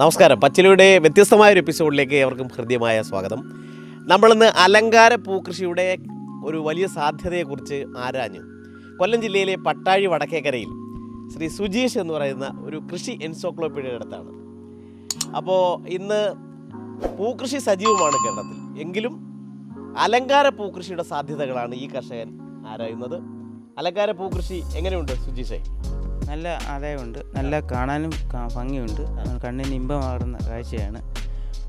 നമസ്കാരം. പച്ചിലയുടെ വ്യത്യസ്തമായ ഒരു എപ്പിസോഡിലേക്ക് ഏവർക്കും ഹൃദ്യമായ സ്വാഗതം. നമ്മളിന്ന് അലങ്കാര പൂക്കൃഷിയുടെ ഒരു വലിയ സാധ്യതയെക്കുറിച്ച് ആരാഞ്ഞു. കൊല്ലം ജില്ലയിലെ പട്ടാഴി വടക്കേക്കരയിൽ ശ്രീ സുജീഷ് എന്ന് പറയുന്ന ഒരു കൃഷി എൻസോക്ലോപ്പീഡിയയുടെ അടുത്താണ്. അപ്പോൾ ഇന്ന് പൂക്കൃഷി സജീവമാണ് കേരളത്തിൽ. എങ്കിലും അലങ്കാര പൂക്കൃഷിയുടെ സാധ്യതകളാണ് ഈ കർഷകൻ ആരായുന്നത്. അലങ്കാര പൂക്കൃഷി എങ്ങനെയുണ്ട് സുജീഷേ? നല്ല ആദായമുണ്ട്. നല്ല കാണാനും ഭംഗിയുണ്ട്. കണ്ണിന് ഇമ്പമാകുന്ന കാഴ്ചയാണ്.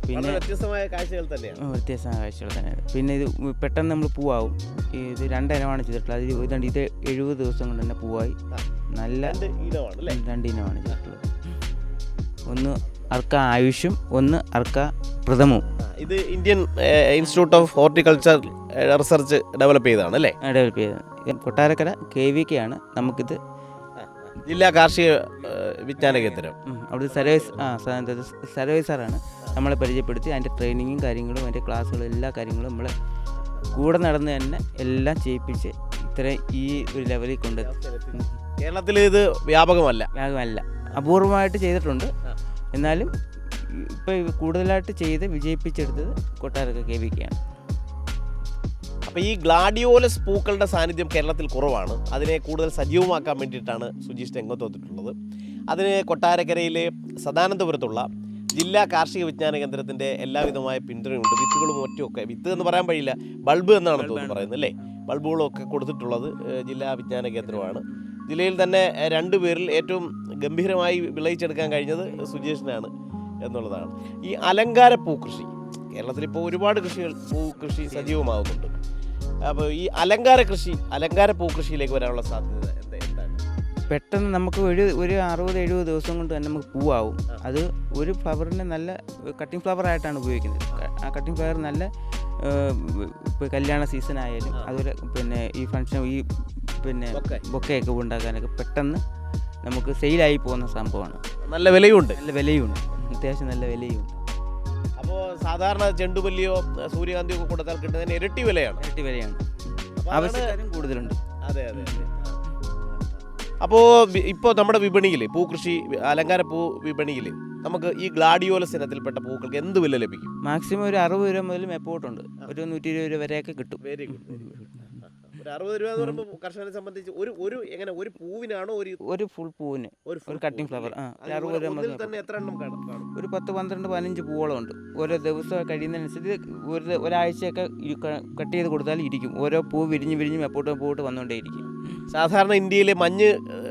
പിന്നെ വ്യത്യസ്തമായ കാഴ്ചകൾ തന്നെയാണ്. വ്യത്യസ്തമായ കാഴ്ചകൾ തന്നെയാണ്. പിന്നെ ഇത് പെട്ടെന്ന് നമ്മൾ പൂവാകും ഇത് രണ്ടിനമാണ് ചെയ്തിട്ടുള്ളത്. അതിൽ ഇതുണ്ട് ഇത് എഴുപത് ദിവസം കൊണ്ട് തന്നെ പൂവായി. നല്ല രണ്ട് ഇനമാണ് ചെയ്തിട്ടുള്ളത്. ഒന്ന് അർക്ക ആയുഷും ഒന്ന് അർക്ക പ്രഥമവും. ഇത് Indian Institute of Horticulture Research develop ചെയ്തതാണ് അല്ലേ? ഡെവലപ്പ് ചെയ്തത് കൊട്ടാരക്കര കെ വി കെ ആണ്. നമുക്കിത് ജില്ലാ കാർഷിക വിജ്ഞാന കേന്ദ്രം അവിടെ സർവീസ് ആ സാറാണ് നമ്മളെ പരിചയപ്പെടുത്തി അതിന്റെ ട്രെയിനിങ്ങും കാര്യങ്ങളും അതിന്റെ ക്ലാസ്സുകളും എല്ലാ കാര്യങ്ങളും നമ്മൾ കൂടെ നടന്ന് തന്നെ എല്ലാം ചെയ്യിപ്പിച്ച് ഇത്രയും ഈ ഒരു ലെവലിൽ കൊണ്ടെത്തി. കേരളത്തിൽ ഇത് വ്യാപകമല്ല. വ്യാപകമല്ല. അപൂർവമായിട്ട് ചെയ്തിട്ടുണ്ട്. എന്നാലും ഇപ്പോൾ കൂടുതലായിട്ട് ചെയ്ത് വിജയിപ്പിച്ചെടുത്തത് കൊട്ടാരക്ക കെ വി കെയാണ് അപ്പോൾ ഈ ഗ്ലാഡിയോലസ് പൂക്കളുടെ സാന്നിധ്യം കേരളത്തിൽ കുറവാണ്. അതിനെ കൂടുതൽ സജീവമാക്കാൻ വേണ്ടിയിട്ടാണ് സുജീഷ് രംഗത്ത് വന്നിട്ടുള്ളത് അതിന് കൊട്ടാരക്കരയിലെ സദാനന്ദപുരത്തുള്ള ജില്ലാ കാർഷിക വിജ്ഞാന കേന്ദ്രത്തിന്റെ എല്ലാവിധമായ പിന്തുണയുണ്ട്. വിത്തുകളും മറ്റുമൊക്കെ വിത്ത് എന്ന് പറയാൻ കഴിയില്ല ബൾബ് എന്നാണ് തോന്നുന്നു പറയുന്നത് അല്ലേ? ബൾബുകളൊക്കെ കൊടുത്തിട്ടുള്ളത് ജില്ലാ വിജ്ഞാന കേന്ദ്രമാണ്. ജില്ലയിൽ തന്നെ രണ്ടു പേരിൽ ഏറ്റവും ഗംഭീരമായി വിളയിച്ചെടുക്കാൻ കഴിഞ്ഞത് സുജേഷിനാണ് എന്നുള്ളതാണ്. ഈ അലങ്കാര പൂക്കൃഷി കേരളത്തിൽ ഇപ്പോൾ ഒരുപാട് കൃഷികൾ പൂ കൃഷി സജീവമാകുന്നുണ്ട് അപ്പോൾ ഈ അലങ്കാര കൃഷി അലങ്കാര പൂക്കൃഷിയിലേക്ക് വരാനുള്ള സാധ്യത എന്താ? എന്താണ്? പെട്ടെന്ന് നമുക്ക് ഒരു ഒരു അറുപത് എഴുപത് ദിവസം കൊണ്ട് തന്നെ നമുക്ക് പൂവാകും അത് ഒരു ഫ്ലവറിന് നല്ല കട്ടിംഗ് ഫ്ലവർ ആയിട്ടാണ് ഉപയോഗിക്കുന്നത്. ആ. കട്ടിംഗ് ഫ്ലവർ നല്ല ഇപ്പോൾ കല്യാണ സീസൺ ആയാലും അതുപോലെ പിന്നെ ഈ ഫംഗ്ഷൻ ഈ പിന്നെ ബൊക്കയൊക്കെ ഉണ്ടാക്കാനൊക്കെ പെട്ടെന്ന് നമുക്ക് സെയിലായി പോകുന്ന സംഭവമാണ്. നല്ല വിലയുണ്ട്. നല്ല വിലയുണ്ട്. അത്യാവശ്യം നല്ല വിലയുണ്ട്. സാധാരണ ചെണ്ടുമല്ലിയോ സൂര്യകാന്തിയോ ഒക്കെ കൊടുത്താൽ കിട്ടുന്നതിന് ഇരട്ടി വിലയാണ്. ഇരട്ടി വിലയാണ്. ആവശ്യക്കാരും കൂടുതലുണ്ട്. അതെ അതെ അതെ. അപ്പോൾ ഇപ്പോൾ നമ്മുടെ വിപണിയിൽ പൂക്കൃഷി അലങ്കാര പൂ വിപണിയിൽ നമുക്ക് ഈ ഗ്ലാഡിയോലസ് ഇനത്തിൽപ്പെട്ട പൂക്കൾക്ക് എന്ത് വില ലഭിക്കും? മാക്സിമം ഒരു അറുപത് രൂപ മുതൽ മെപ്പോട്ടുണ്ട്. ഒരു നൂറ്റി ഇരുപത് രൂപ വരെയൊക്കെ കിട്ടും. Very good. ഒരു അറുപത് രൂപ എന്ന് പറയുമ്പോൾ കർഷകനെ സംബന്ധിച്ച് ഒരു ഒരു എങ്ങനെ ഒരു പൂവിനാണോ ഒരു ഒരു ഫുൾ പൂവിന് ഒരു ഒരു ഫ്ലവർ ആ, അറുപത് രൂപ തന്നെ എത്ര എണ്ണം കാണും? ഒരു പത്ത് പന്ത്രണ്ട് പതിനഞ്ച് പൂവോളം ഉണ്ട്. ഓരോ ദിവസം കഴിയുന്നതിനനുസരിച്ച് ഒരു ഒരാഴ്ചയൊക്കെ കട്ട് ചെയ്ത് കൊടുത്താൽ ഇരിക്കും. ഓരോ പൂ വിരിഞ്ഞ് വിരിഞ്ഞ് എപ്പോട്ടും പോയിട്ട് വന്നുകൊണ്ടേ ഇരിക്കും സാധാരണ ഇന്ത്യയിലെ മഞ്ഞ്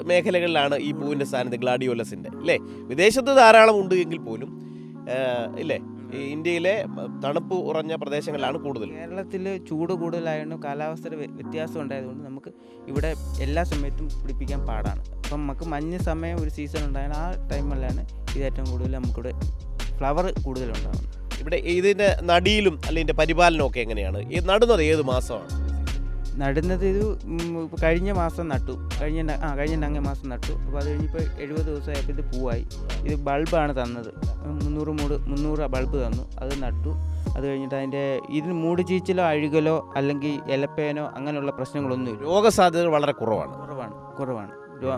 മേഖലകളിലാണ് ഈ പൂവിന്റെ സ്ഥാനത്ത് ഗ്ലാഡിയോലസിന്റെ അല്ലേ വിദേശത്ത് ധാരാളം ഉണ്ട് എങ്കിൽ പോലും ഇല്ലേ? ഈ ഇന്ത്യയിലെ തണുപ്പ് കുറഞ്ഞ പ്രദേശങ്ങളിലാണ് കൂടുതൽ. കേരളത്തിൽ ചൂട് കൂടുതലായതുകൊണ്ട് കാലാവസ്ഥയുടെ വ്യ- വ്യത്യാസം ഉണ്ടായതുകൊണ്ട് നമുക്ക് ഇവിടെ എല്ലാ സമയത്തും പിടിപ്പിക്കാൻ പാടാണ്. അപ്പം നമുക്ക് മഞ്ഞ് സമയം ഒരു സീസൺ ഉണ്ടായാൽ ആ ടൈമിലാണ് ഇത് ഏറ്റവും കൂടുതൽ നമുക്കിവിടെ ഫ്ലവർ കൂടുതലുണ്ടാകുന്നത് ഇവിടെ ഇതിന്റെ നടിയിലും അല്ലെങ്കിൽ ഇതിന്റെ പരിപാലനം ഒക്കെ എങ്ങനെയാണ്? ഈ നടുന്നത് ഏത് മാസമാണ്? നടുന്നത് ഇത് കഴിഞ്ഞ മാസം നട്ടു. കഴിഞ്ഞ ആ കഴിഞ്ഞ അങ്ങേ മാസം നട്ടു. അപ്പോൾ അത് കഴിഞ്ഞപ്പോൾ എഴുപത് ദിവസമായപ്പോൾ ഇത് പൂവായി. ഇത് ബൾബാണ് തന്നത്. മുന്നൂറ് മൂട് മുന്നൂറ് ബൾബ് തന്നു. അത് നട്ടു. അത് കഴിഞ്ഞിട്ട് അതിന്റെ ഇതിന് മൂട് ചീച്ചിലോ അഴുകലോ അല്ലെങ്കിൽ ഇലപ്പേനോ അങ്ങനെയുള്ള പ്രശ്നങ്ങളൊന്നുമില്ല രോഗസാധ്യത വളരെ കുറവാണ്. കുറവാണ് കുറവാണ്.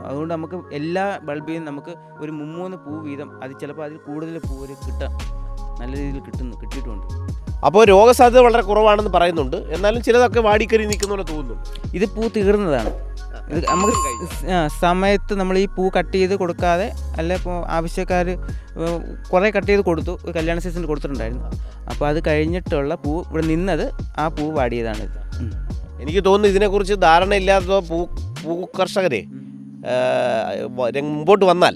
അതുകൊണ്ട് നമുക്ക് എല്ലാ ബൾബിലും നമുക്ക് ഒരു മുമ്മൂന്ന് പൂ വീതം അത് ചിലപ്പോൾ അതിൽ കൂടുതൽ പൂവ് കിട്ടാം. നല്ല രീതിയിൽ കിട്ടുന്നു കിട്ടിയിട്ടുണ്ട്. അപ്പോൾ രോഗസാധ്യത വളരെ കുറവാണെന്ന് പറയുന്നുണ്ട്. എന്നാലും ചിലതൊക്കെ വാടിക്കറി നിൽക്കുന്ന പോലെ തോന്നുന്നു ഇത് പൂ തീർന്നതാണ്. ഇത് നമുക്ക് സമയത്ത് നമ്മൾ ഈ പൂ കട്ട് ചെയ്ത് കൊടുക്കാതെ അല്ല ഇപ്പോൾ ആവശ്യക്കാർ കുറേ കട്ട് ചെയ്ത് കൊടുത്തു. ഒരു കല്യാണ സീസണിൽ കൊടുത്തിട്ടുണ്ടായിരുന്നു. അപ്പോൾ അത് കഴിഞ്ഞിട്ടുള്ള പൂ ഇവിടെ നിന്നത് ആ പൂ വാടിയതാണ് ഇത്. എനിക്ക് തോന്നുന്നു ഇതിനെക്കുറിച്ച് ധാരണയില്ലാത്ത പൂ പൂ കർഷകരെ മുമ്പോട്ട് വന്നാൽ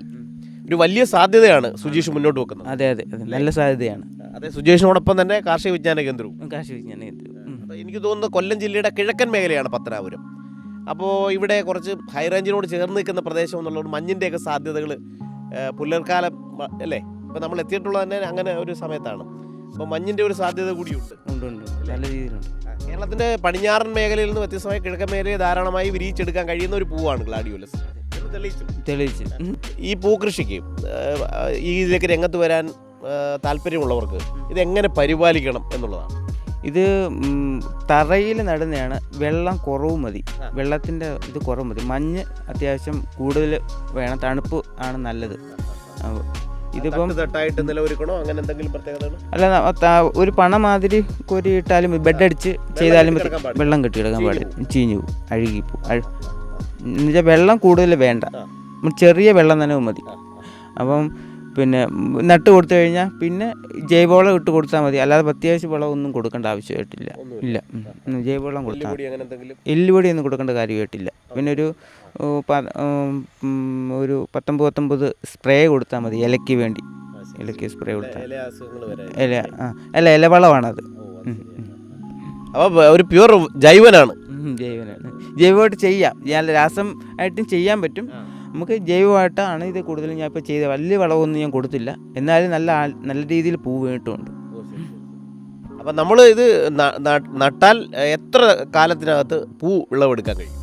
ഒരു വലിയ സാധ്യതയാണ് സുജീഷ് മുന്നോട്ട് വെക്കുന്നത്. അതെ അതെ. നല്ല സാധ്യതയാണ്. അതെ സുജേഷിനോടൊപ്പം തന്നെ കാർഷിക വിജ്ഞാന കേന്ദ്രവും. കാർഷിക വിജ്ഞാന കേന്ദ്രവും. അപ്പോൾ എനിക്ക് തോന്നുന്നത് കൊല്ലം ജില്ലയുടെ കിഴക്കൻ മേഖലയാണ് പത്തനാപുരം. അപ്പോൾ ഇവിടെ കുറച്ച് ഹൈറേഞ്ചിനോട് ചേർന്ന് നിൽക്കുന്ന പ്രദേശം എന്നുള്ളതുകൊണ്ട് മഞ്ഞിന്റെയൊക്കെ സാധ്യതകൾ പുലർക്കാലം അല്ലേ? ഇപ്പോൾ നമ്മൾ എത്തിയിട്ടുള്ളത് തന്നെ അങ്ങനെ ഒരു സമയത്താണ്. അപ്പോൾ മഞ്ഞിന്റെ ഒരു സാധ്യത കൂടിയുണ്ട്. ഉണ്ട് ഉണ്ട് നല്ല രീതിയിലുണ്ട്. കേരളത്തിന്റെ പടിഞ്ഞാറൻ മേഖലയിൽ നിന്ന് വ്യത്യസ്തമായി കിഴക്കൻ മേഖലയെ ധാരാളമായി വിരിയിച്ചെടുക്കാൻ കഴിയുന്ന ഒരു പൂവാണ് ഗ്ലാഡിയോലസ്. തെളിയിച്ചു. ഈ പൂക്കൃഷിക്ക് കൃഷിക്ക് ഈ ഇതിലേക്ക് രംഗത്ത് വരാൻ താല്പര്യമുള്ളവർക്ക് ഇതെങ്ങനെ പരിപാലിക്കണം എന്നുള്ളതാണ്. ഇത് തറയിൽ നടുന്നതാണ് വെള്ളം കുറവ് മതി. വെള്ളത്തിന്റെ ഇത് കുറവ് മതി. മഞ്ഞ് അത്യാവശ്യം കൂടുതൽ വേണം. തണുപ്പ് ആണ് നല്ലത്. ഇതിപ്പം തട്ട് തട്ടായിട്ട് നിലവൊരുക്കണോ? അങ്ങനെ എന്തെങ്കിലും പ്രത്യേകതകൾ അല്ല ഒരു പണ മാതിരി കോരി ഇട്ടാലും ബെഡ് അടിച്ച് ചെയ്താലും മതി. കിടക്കാൻ പാടില്ല. വെള്ളം കെട്ടിയെടുക്കാൻ പാടില്ല. ചീഞ്ഞു പോകും. അഴുകി എന്നുവെച്ചാൽ വെള്ളം കൂടുതൽ വേണ്ട. ചെറിയ വെള്ളം തന്നെ മതി. അപ്പം പിന്നെ നട്ട് കൊടുത്തു കഴിഞ്ഞാൽ പിന്നെ ജൈവവളം ഇട്ട് കൊടുത്താൽ മതി. അല്ലാതെ പ്രത്യേകിച്ച് വളമൊന്നും കൊടുക്കേണ്ട ആവശ്യമായിട്ടില്ല. ഇല്ല. ജൈവവളം കൊടുത്താൽ എല്ലുപൊടി ഒന്നും കൊടുക്കേണ്ട കാര്യമായിട്ടില്ല. പിന്നെ ഒരു ഒരു പത്തൊമ്പത് പത്തൊമ്പത് സ്പ്രേ കൊടുത്താൽ മതി ഇലയ്ക്ക് വേണ്ടി. ഇലയ്ക്ക് സ്പ്രേ കൊടുത്താൽ ഇല ആ അല്ല ഇലവളമാണത്. അപ്പോൾ ഒരു പ്യൂർ ജൈവനാണ്. ജൈവനാണ്. ജൈവമായിട്ട് ചെയ്യാം. ഞാൻ രാസം ആയിട്ടും ചെയ്യാൻ പറ്റും. നമുക്ക് ജൈവമായിട്ടാണ് ഇത് കൂടുതലും ഞാൻ ഇപ്പോൾ ചെയ്ത വലിയ വളമൊന്നും ഞാൻ കൊടുത്തില്ല. എന്നാലും നല്ല നല്ല രീതിയിൽ പൂ വീണിട്ടുമുണ്ട് അപ്പം നമ്മൾ ഇത് നട്ടാൽ എത്ര കാലത്തിനകത്ത് പൂ വിളവെടുക്കാൻ കഴിയും?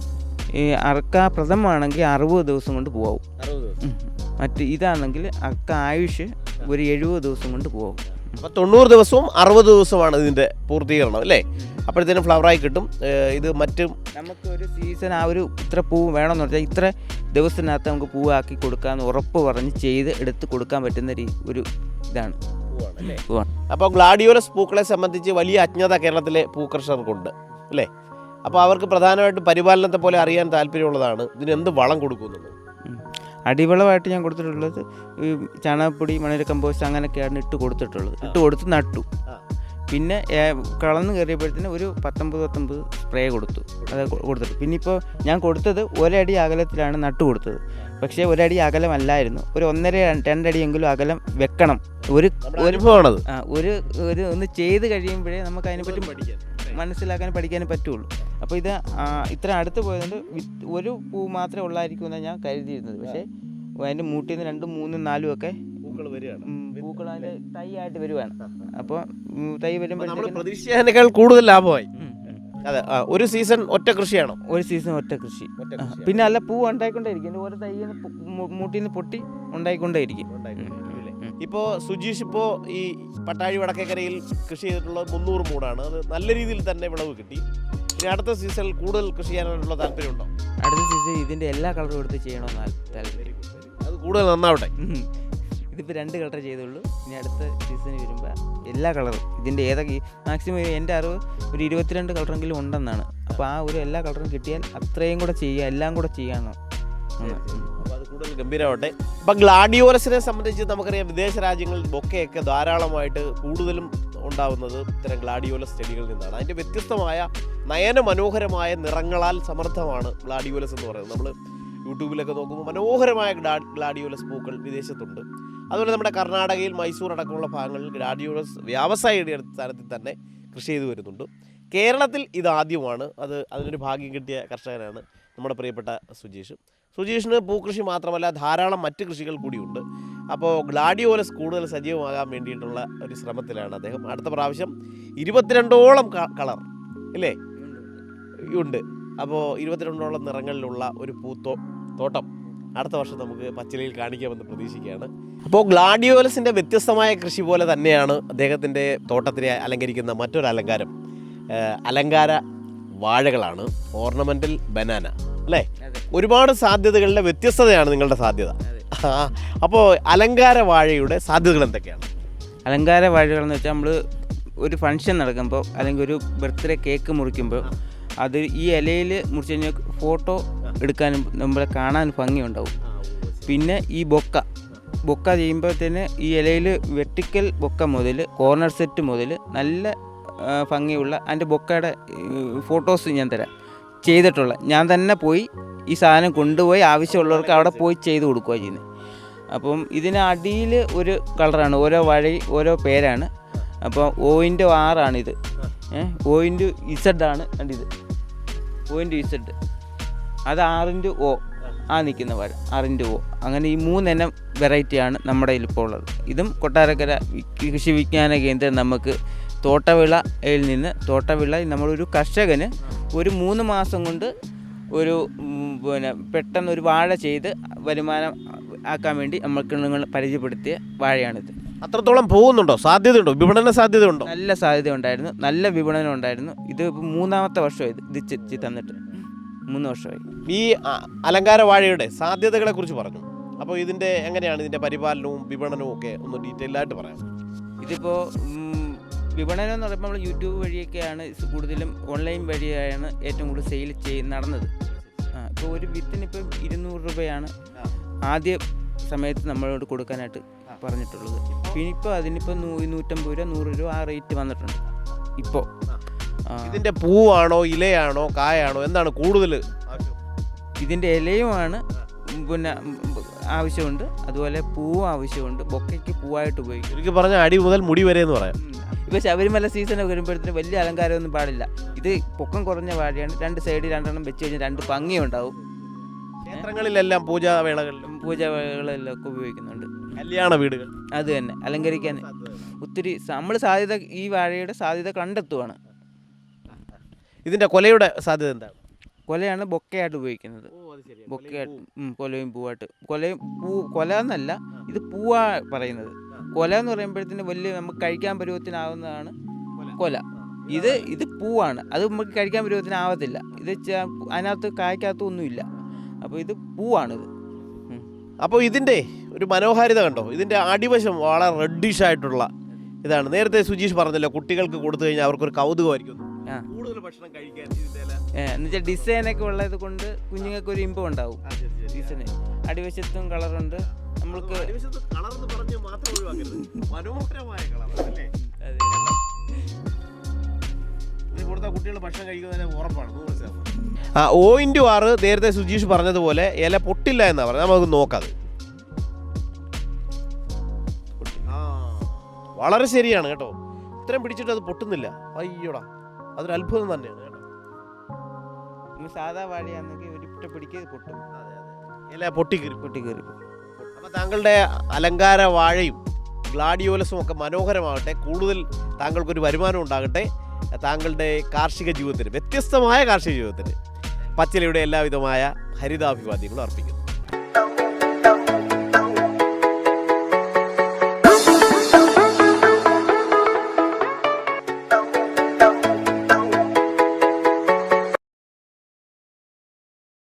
ഈ അറക്ക പ്രഥമമാണെങ്കിൽ അറുപത് ദിവസം കൊണ്ട് പോവും അറുപത് ദിവസം. ഉം. മറ്റ് ഇതാണെങ്കിൽ അക്ക ആയുഷ് ഒരു എഴുപത് ദിവസം കൊണ്ട് പോവും അപ്പം തൊണ്ണൂറ് ദിവസവും അറുപത് ദിവസമാണ് ഇതിന്റെ പൂർത്തീകരണം അല്ലേ? അപ്പോഴത്തേനും ഫ്ലവറായി കിട്ടും. ഇത് മറ്റും നമുക്ക് ഒരു സീസൺ ആ ഒരു ഇത്ര പൂ വേണമെന്ന് പറഞ്ഞാൽ ഇത്ര ദിവസത്തിനകത്ത് നമുക്ക് പൂവാക്കി കൊടുക്കാമെന്ന് ഉറപ്പ് പറഞ്ഞ് ചെയ്ത് എടുത്ത് കൊടുക്കാൻ പറ്റുന്ന ഒരു ഇതാണ്. അപ്പോൾ ഗ്ലാഡിയോലസ് പൂക്കളെ സംബന്ധിച്ച് വലിയ അജ്ഞത കേരളത്തിലെ പൂക്കർഷകർക്കുണ്ട് അല്ലേ? അപ്പോൾ അവർക്ക് പ്രധാനമായിട്ടും പരിപാലനത്തെ പോലെ അറിയാൻ താല്പര്യമുള്ളതാണ്. ഇതിന് എന്ത് വളം കൊടുക്കുന്നത് ഉം. അടിവളമായിട്ട് ഞാൻ കൊടുത്തിട്ടുള്ളത് ഈ ചാണകപ്പൊടി മണ്ണിര കമ്പോസ്റ്റ് അങ്ങനെയൊക്കെയാണ് ഇട്ട് കൊടുത്തിട്ടുള്ളത്. ഇട്ട് കൊടുത്ത് നട്ടു. പിന്നെ കളന്ന് കയറിയപ്പോഴത്തേന് ഒരു പത്തൊമ്പത് പത്തൊമ്പത് സ്പ്രേ കൊടുത്തു. അത് കൊടുത്തിട്ട്. പിന്നെ ഇപ്പോൾ ഞാൻ കൊടുത്തത് ഒരടി അകലത്തിലാണ് നട്ടു കൊടുത്തത്. പക്ഷേ ഒരടി അകലമല്ലായിരുന്നു. ഒരു ഒന്നര രണ്ടടിയെങ്കിലും അകലം വെക്കണം. ഒരു ഒരു ഒരു ഒന്ന് ചെയ്ത് കഴിയുമ്പോഴേ നമുക്ക് അതിനെപ്പറ്റി മനസ്സിലാക്കാനും പഠിക്കാനും പറ്റുള്ളൂ. അപ്പോൾ ഇത് ഇത്ര അടുത്ത് പോയതുകൊണ്ട് ഒരു പൂ മാത്രമേ ഉള്ളായിരിക്കും എന്നാണ് ഞാൻ കരുതിയിരുന്നത്. പക്ഷേ അതിന്റെ മൂട്ടിൽ നിന്ന് രണ്ടും മൂന്നും നാലും ഒക്കെ പൂക്കൾ വരികയാണ്. പൂക്കൾ അതിന്റെ തൈ ആയിട്ട് വരുവാണ്. അപ്പോൾ തൈ വരുമ്പോഴത്തേക്കും പ്രതീക്ഷിച്ചതിനേക്കാൾ കൂടുതൽ ലാഭമായി. അതെ ഒരു സീസൺ ഒറ്റ കൃഷിയാണോ? ഒരു സീസൺ ഒറ്റ കൃഷി. പിന്നെ അല്ല പൂ ഉണ്ടായിക്കൊണ്ടേയിരിക്കും. ഓരോ തൈ മൂട്ടിന്ന് നിന്ന് പൊട്ടി ഉണ്ടായിക്കൊണ്ടേയിരിക്കും. ഉണ്ടായിക്കൊണ്ടിരിക്കും അല്ലേ? ഉം. ഇപ്പോ സുജീഷ് ഇപ്പോൾ ഈ പട്ടാഴി വടക്കേക്കരയിൽ കൃഷി ചെയ്തിട്ടുള്ളത് മുന്നൂറ് മൂടാണ്. അത് നല്ല രീതിയിൽ തന്നെ വിളവ് കിട്ടി. ഇനി അടുത്ത സീസണിൽ കൂടുതൽ കൃഷി ചെയ്യാനുള്ള താല്പര്യമുണ്ടോ? അടുത്ത സീസൺ ഇതിന്റെ എല്ലാ കളറും എടുത്ത് ചെയ്യണമെന്ന് താല്പര്യം. അത് കൂടുതൽ നന്നാവട്ടെ. ഇതിപ്പോൾ രണ്ട് കളർ ചെയ്തുള്ളൂ. ഇനി അടുത്ത സീസൺ വരുമ്പോൾ എല്ലാ കളറും ഇതിന്റെ ഏതൊക്കെ മാക്സിമം എന്റെ അറിവ് ഒരു ഇരുപത്തിരണ്ട് കളറെങ്കിലും ഉണ്ടെന്നാണ്. അപ്പോൾ ആ ഒരു എല്ലാ കളറും കിട്ടിയാൽ അത്രയും കൂടെ ചെയ്യുക എല്ലാം കൂടെ അത് കൂടുതൽ ഗംഭീരമാവട്ടെ. ഇപ്പം ഗ്ലാഡിയോലസിനെ സംബന്ധിച്ച് നമുക്കറിയാം വിദേശ രാജ്യങ്ങളിൽ ബൊക്കെയൊക്കെ ധാരാളമായിട്ട് കൂടുതലും ഉണ്ടാവുന്നത് ഇത്തരം ഗ്ലാഡിയോലസ് ചെടികളിൽ നിന്നാണ്. അതിന്റെ വ്യത്യസ്തമായ നയനമനോഹരമായ നിറങ്ങളാൽ സമർത്ഥമാണ് ഗ്ലാഡിയോലസ് എന്ന് പറയുന്നത്. നമ്മൾ യൂട്യൂബിലൊക്കെ നോക്കുമ്പോൾ മനോഹരമായ ഗ്ലാ ഗ്ലാഡിയോലസ് പൂക്കൾ വിദേശത്തുണ്ട്. അതുപോലെ നമ്മുടെ കർണാടകയിൽ മൈസൂർ അടക്കമുള്ള ഭാഗങ്ങളിൽ ഗ്ലാഡിയോലസ് വ്യാവസായിക അടിസ്ഥാനത്തിൽ തന്നെ കൃഷി ചെയ്തു വരുന്നുണ്ട്. കേരളത്തിൽ ഇതാദ്യമാണ്. അത് അതിനൊരു ഭാഗ്യം കിട്ടിയ കർഷകനാണ് നമ്മുടെ പ്രിയപ്പെട്ട സുജീഷ്. സുജീഷിന് പൂക്കൃഷി മാത്രമല്ല ധാരാളം മറ്റ് കൃഷികൾ കൂടിയുണ്ട്. അപ്പോൾ ഗ്ലാഡിയോലസ് കൂടുതൽ സജീവമാകാൻ വേണ്ടിയിട്ടുള്ള ഒരു ശ്രമത്തിലാണ് അദ്ദേഹം. അടുത്ത പ്രാവശ്യം ഇരുപത്തിരണ്ടോളം കളർ ഇല്ലേ? ഉണ്ട്. അപ്പോൾ ഇരുപത്തിരണ്ടോളം നിറങ്ങളിലുള്ള ഒരു പൂത്തോ തോട്ടം അടുത്ത വർഷം നമുക്ക് പച്ചിലയിൽ കാണിക്കാമെന്ന് പ്രതീക്ഷിക്കുകയാണ്. അപ്പോൾ ഗ്ലാഡിയോലസിന്റെ വ്യത്യസ്തമായ കൃഷി പോലെ തന്നെയാണ് അദ്ദേഹത്തിന്റെ തോട്ടത്തിനെ അലങ്കരിക്കുന്ന മറ്റൊരു അലങ്കാരം. അലങ്കാര വാഴകളാണ്. ഓർണമെന്റൽ ബനാന അല്ലേ? ഒരുപാട് സാധ്യതകളുടെ വ്യത്യസ്തതയാണ് നിങ്ങളുടെ സാധ്യത. അപ്പോൾ അലങ്കാര വാഴയുടെ സാധ്യതകൾ എന്തൊക്കെയാണ്? അലങ്കാര വാഴകൾ എന്ന് വെച്ചാൽ നമ്മൾ ഒരു ഫംഗ്ഷൻ നടക്കുമ്പോൾ അല്ലെങ്കിൽ ഒരു ബർത്ത്ഡേ കേക്ക് മുറിക്കുമ്പോൾ അത് ഈ ഇലയിൽ മുറിച്ച് കഴിഞ്ഞാൽ ഫോട്ടോ എടുക്കാനും നമ്മളെ കാണാൻ ഭംഗിയുണ്ടാവും. പിന്നെ ഈ ബൊക്ക ബൊക്ക ചെയ്യുമ്പോഴത്തേന് ഈ ഇലയിൽ വെർട്ടിക്കൽ ബൊക്ക മുതൽ കോർണർ സെറ്റ് മുതൽ നല്ല ഭംഗിയുള്ള അതിന്റെ ബൊക്കയുടെ ഫോട്ടോസ് ഞാൻ തരാം. ചെയ്തിട്ടുള്ള. ഞാൻ തന്നെ പോയി ഈ സാധനം കൊണ്ടുപോയി ആവശ്യമുള്ളവർക്ക് അവിടെ പോയി ചെയ്ത് കൊടുക്കുക ചെയ്യുന്നത് അപ്പം ഇതിന് അടിയിൽ ഒരു കളറാണ്. ഓരോ വഴി ഓരോ പേരാണ്. അപ്പോൾ ഓയിന്റ് ആറാണിത് ഏഹ് ഓയിന്റ് ഇസഡ് ആണ് കണ്ടിത്. ഓയിന്റ് ഇസഡ് അത് ആറിന്റെ ഒ ആ നിൽക്കുന്ന വഴ ആറിന്റെ ഒ അങ്ങനെ ഈ മൂന്നെണ്ണം വെറൈറ്റിയാണ് നമ്മുടെ ഇപ്പോൾ ഉള്ളത്. ഇതും കൊട്ടാരക്കര കൃഷി വിജ്ഞാന കേന്ദ്രം നമുക്ക് തോട്ടവിളയിൽ നിന്ന് തോട്ടവിള നമ്മളൊരു കർഷകന് ഒരു മൂന്ന് മാസം കൊണ്ട് ഒരു പിന്നെ പെട്ടെന്ന് ഒരു വാഴ ചെയ്ത് വരുമാനം ആക്കാൻ വേണ്ടി നമ്മൾക്ക് നിങ്ങൾ പരിചയപ്പെടുത്തിയ വാഴയാണിത്. അത്രത്തോളം പോകുന്നുണ്ടോ? സാധ്യതയുണ്ടോ? വിപണന സാധ്യതയുണ്ടോ? നല്ല സാധ്യത ഉണ്ടായിരുന്നു. നല്ല വിപണനം ഉണ്ടായിരുന്നു. ഇത് മൂന്നാമത്തെ വർഷമായി ഇത് ഇത് ചെ- ചെ- തന്നിട്ട്. മൂന്ന് വർഷമായി. ഈ അലങ്കാര വാഴയുടെ സാധ്യതകളെ കുറിച്ച് പറഞ്ഞു. അപ്പോൾ ഇതിന്റെ എങ്ങനെയാണ് ഇതിന്റെ പരിപാലനവും വിപണനവും ഒക്കെ ഒന്ന് ഡീറ്റെയിൽ ആയിട്ട് പറയാം ഇതിപ്പോൾ വിപണനം എന്ന് പറയുമ്പോൾ നമ്മൾ യൂട്യൂബ് വഴിയൊക്കെയാണ് ഇത് കൂടുതലും ഓൺലൈൻ വഴിയാണ് ഏറ്റവും കൂടുതൽ സെയിൽ ചെയ്ത് നടന്നത്. ഇപ്പോൾ ഒരു വിത്തിന് ഇപ്പം ഇരുന്നൂറ് രൂപയാണ് ആദ്യ സമയത്ത് നമ്മളോട് കൊടുക്കാനായിട്ട് പറഞ്ഞിട്ടുള്ളത്. പിന്നെ ഇപ്പോൾ അതിനിപ്പോൾ നൂ നൂറ്റമ്പത് രൂപ നൂറ് രൂപ ആ റേറ്റ് വന്നിട്ടുണ്ട്. ഇപ്പോൾ. ഇതിന്റെ പൂവാണോ ഇലയാണോ കായാണോ എന്താണ് കൂടുതൽ? ഇതിന്റെ ഇലയുമാണ് പിന്നെ ആവശ്യമുണ്ട്. അതുപോലെ പൂവും ആവശ്യമുണ്ട്. ബൊക്കയ്ക്ക് പൂവായിട്ട് ഉപയോഗിക്കും. എനിക്ക് പറഞ്ഞാൽ അടി മുതൽ മുടി വരെ എന്ന് പറയാം. ഇപ്പോൾ ശബരിമല സീസൺ വരുമ്പോഴത്തേന് വലിയ അലങ്കാരമൊന്നും പാടില്ല. ഇത് പൊക്കം കുറഞ്ഞ വാഴയാണ്. രണ്ട് സൈഡിൽ രണ്ടെണ്ണം വെച്ച് കഴിഞ്ഞാൽ രണ്ട് ഭംഗിയുണ്ടാവും ക്ഷേത്രങ്ങളിലെല്ലാം പൂജാവേളകളിലും പൂജാവേളകളിലും ഒക്കെ ഉപയോഗിക്കുന്നുണ്ട്. കല്യാണ വീടുകൾ. അത് തന്നെ. അലങ്കരിക്കാൻ. ഒത്തിരി നമ്മൾ സാധ്യത ഈ വാഴയുടെ സാധ്യത കണ്ടെത്തുവാണ്. ഇതിന്റെ കൊലയുടെ സാധ്യത എന്താണ് കൊലയാണ് ബൊക്കയായിട്ട് ഉപയോഗിക്കുന്നത്. ബൊക്കയായിട്ട് കൊലയും പൂവായിട്ട്. കൊലയും പൂ കൊല എന്നല്ല ഇത് പൂവാ പറയുന്നത്. കൊല എന്ന് പറയുമ്പോഴത്തേന് വലിയ നമുക്ക് കഴിക്കാൻ പരുവത്തിനാവുന്നതാണ് കൊല. ഇത് ഇത് പൂവാണ്. അത് നമുക്ക് കഴിക്കാൻ പരുവത്തിനാവത്തില്ല. ഇത് അതിനകത്ത് കായ്ക്കകത്ത് ഒന്നുമില്ല. അപ്പോൾ ഇത് പൂവാണിത്. അപ്പോൾ ഇതിന്റെ ഒരു മനോഹാരിത കണ്ടോ? ഇതിന്റെ അടിവശം വളരെ റെഡിഷ് ആയിട്ടുള്ള ഇതാണ്. നേരത്തെ സുജീഷ് പറഞ്ഞല്ലോ കുട്ടികൾക്ക് കൊടുത്തു കഴിഞ്ഞാൽ അവർക്കൊരു കൗതുകമായിരിക്കും. കൂടുതൽ ഭക്ഷണം കഴിക്കാൻ. എന്നുവെച്ചാൽ ഡിസൈനൊക്കെ ഉള്ളത് കൊണ്ട് കുഞ്ഞുങ്ങൾക്ക് ഒരു ഇമ്പം ഉണ്ടാവും. ഡിസൈന് അടിവശത്തും കളറുണ്ട് നമ്മൾക്ക് അപ്പോൾ കളർ എന്ന് പറഞ്ഞ് മാത്രം ഒഴിവാക്കരുത്. മനോഹരമായ കളർ അല്ലേ? ഇത് കൊടുത്താൽ കുട്ടികൾ ഭക്ഷണം കഴിക്കുന്നതിന് ഉറപ്പാണ്. നൂറ് ശതമാനം. ആ ഓ ഇന്റു ആറ് നേരത്തെ സുജീഷ് പറഞ്ഞതുപോലെ ഇല പൊട്ടില്ല എന്നാ പറഞ്ഞത്. നമുക്ക് നോക്കാം. വളരെ ശരിയാണ് കേട്ടോ. ഇത്രയും പിടിച്ചിട്ട് അത് പൊട്ടുന്നില്ല. അയ്യോടാ. അതൊരു അത്ഭുതം തന്നെയാണ് കേട്ടോ. സാധാ വാഴയാണെങ്കിൽ ഒരു ഇട്ട പിടിക്ക് പൊട്ടും. ഇല പൊട്ടിക്കീറി. പൊട്ടി കയറി അപ്പോൾ താങ്കളുടെ അലങ്കാര വാഴയും ഗ്ലാഡിയോലസും ഒക്കെ മനോഹരമാകട്ടെ കൂടുതൽ താങ്കൾക്കൊരു വരുമാനം ഉണ്ടാകട്ടെ. താങ്കളുടെ കാർഷിക ജീവിതത്തിന് വ്യത്യസ്തമായ കാർഷിക ജീവിതത്തിന് പച്ചിലയുടെ എല്ലാവിധമായ ഹരിതാഭിവാദ്യങ്ങളും അർപ്പിക്കുന്നു.